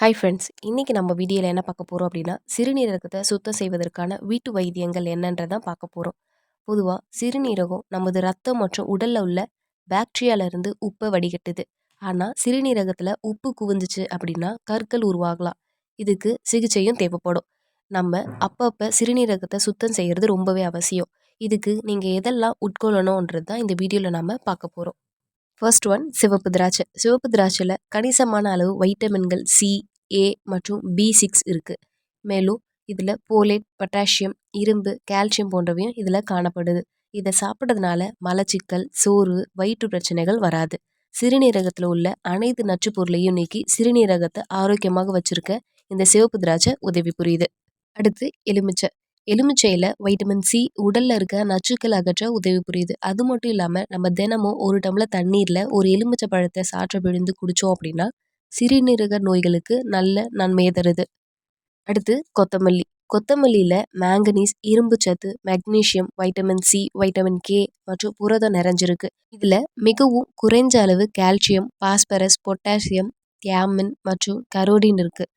Hi friends இன்றைக்கி நம்ம வீடியோவில் என்ன பார்க்க போகிறோம் அப்படின்னா சிறுநீரகத்தை சுத்தம் செய்வதற்கான வீட்டு வைத்தியங்கள் என்னன்றதான் பார்க்க போகிறோம் பொதுவாக சிறுநீரகம் நமது ரத்தம் மற்றும் உடலில் உள்ள பாக்டீரியாவிலேருந்து உப்பை வடிகட்டுது. ஆனால் சிறுநீரகத்தில் உப்பு குவிஞ்சிச்சு அப்படின்னா கற்கள் உருவாகலாம். இதுக்கு சிகிச்சையும் தேவைப்படும். நம்ம அப்பப்போ சிறுநீரகத்தை சுத்தம் செய்கிறது ரொம்பவே அவசியம். இதுக்கு நீங்கள் எதெல்லாம் உட்கொள்ளணுன்றது தான் இந்த வீடியோவில் நம்ம பார்க்க போகிறோம் ஃபர்ஸ்ட் ஒன் சிவப்பு திராட்சை. சிவப்பு திராட்சையில் கணிசமான அளவு வைட்டமின்கள் சி ஏ மற்றும் பி சிக்ஸ் இருக்குது மேலும் இதில் போலேட் பொட்டாசியம் இரும்பு கால்சியம் போன்றவையும் இதில் காணப்படுது. இதை சாப்பிட்றதுனால மலச்சிக்கல் சோர்வு வயிற்று பிரச்சனைகள் வராது. சிறுநீரகத்தில் உள்ள அனைத்து நச்சு பொருளையும் நீக்கி சிறுநீரகத்தை ஆரோக்கியமாக வச்சிருக்க இந்த சிவப்பு திராட்சை உதவி புரியுது. அடுத்து எலுமிச்சை. எலுமிச்சையில் வைட்டமின் சி உடலில் இருக்க நச்சுக்கள் அகற்ற உதவி புரியுது. அது மட்டும் இல்லாமல் நம்ம தினமும் ஒரு டம்ளர் தண்ணீரில் ஒரு எலுமிச்சை பழத்தை சாற்ற விழுந்து குடித்தோம் அப்படின்னா சிறுநீரக நோய்களுக்கு நல்ல நன்மையை தருது. அடுத்து கொத்தமல்லி. கொத்தமல்லியில் மேங்கனீஸ் இரும்பு சத்து magnesium vitamin C vitamin K மற்றும் புரதம் நிறைஞ்சிருக்கு. இதில் மிகவும் குறைஞ்ச அளவு கால்சியம் பாஸ்பரஸ் பொட்டாசியம் தியாமின் மற்றும் கரோடின் இருக்குது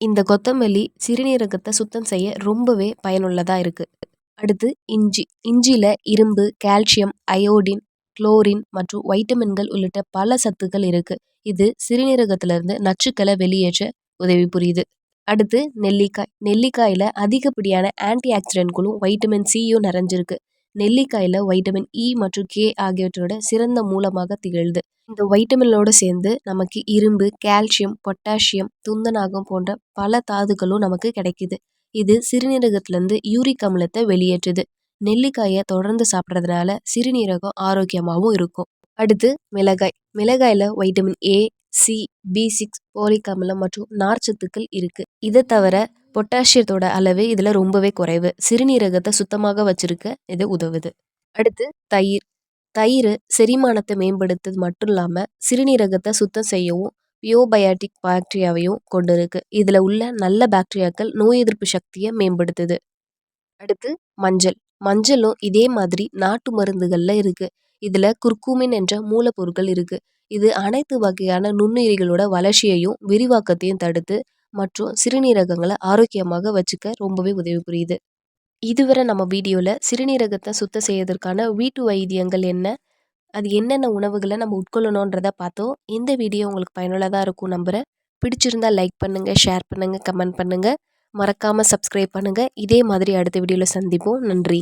இந்த கொத்தமல்லி சிறுநீரகத்தை சுத்தம் செய்ய ரொம்பவே பயனுள்ளதாக இருக்குது அடுத்து இஞ்சி. இஞ்சியில் இரும்பு கால்சியம் அயோடின் குளோரின் மற்றும் வைட்டமின்கள் உள்ளிட்ட பல சத்துக்கள் இருக்குது இது சிறுநீரகத்திலிருந்து நச்சுக்களை வெளியேற்ற உதவி புரியுது. அடுத்து நெல்லிக்காய். நெல்லிக்காயில் அதிகப்படியான ஆன்டி ஆக்சிடென்ட்களும் வைட்டமின் சியும் நிறைஞ்சிருக்கு. நெல்லிக்காயில் வைட்டமின் இ e மற்றும் கே ஆகியவற்றோட சிறந்த மூலமாக திகழ்து. இந்த வைட்டமினோடு சேர்ந்து நமக்கு இரும்பு கால்சியம் பொட்டாசியம் துந்தநாகம் போன்ற பல தாதுக்களும் நமக்கு கிடைக்குது. இது சிறுநீரகத்திலேருந்து யூரிக் அமிலத்தை வெளியேற்றுது. நெல்லிக்காயை தொடர்ந்து சாப்பிட்றதுனால சிறுநீரகம் ஆரோக்கியமாகவும் இருக்கும். அடுத்து மிளகாய். மிளகாயில் vitamin A C B six folic அமிலம் மற்றும் நார்ச்சத்துக்கள் இருக்குது இதை தவிர பொட்டாசியத்தோட அளவு இதில் ரொம்பவே குறைவு. சிறுநீரகத்தை சுத்தமாக வச்சிருக்க இது உதவுது. அடுத்து தயிர். தயிர் செரிமானத்தை மேம்படுத்துறது மட்டும் இல்லாமல் சிறுநீரகத்தை சுத்தம் செய்யவும் பியோபயாட்டிக் பாக்டீரியாவையும் கொண்டு இருக்கு இதில் உள்ள நல்ல பாக்டீரியாக்கள் நோய் எதிர்ப்பு சக்தியை மேம்படுத்துது. அடுத்து மஞ்சள். மஞ்சளும் இதே மாதிரி நாட்டு மருந்துகளில் இருக்குது இதில் குர்குமின் என்ற மூலப்பொருட்கள் இருக்குது இது அனைத்து வகையான நுண்ணுயிரிகளோட வளர்ச்சியையும் விரிவாக்கத்தையும் தடுத்து மற்றும் சிறுநீரகங்களை ஆரோக்கியமாக வச்சுக்க ரொம்பவே உதவி புரியுது இதுவரை நம்ம வீடியோவில் சிறுநீரகத்தை சுத்தம் செய்வதற்கான வீட்டு வைத்தியங்கள் என்ன அது என்னென்ன உணவுகளை நம்ம உட்கொள்ளணுன்றதை பார்த்தோம். இந்த வீடியோ உங்களுக்கு பயனுள்ளதாக இருக்கும் நம்புகிறேன் பிடிச்சிருந்தா லைக் பண்ணுங்கள் ஷேர் பண்ணுங்கள் கமெண்ட் பண்ணுங்கள் மறக்காமல் சப்ஸ்கிரைப் பண்ணுங்கள் இதே மாதிரி அடுத்த வீடியோவில் சந்திப்போம். நன்றி.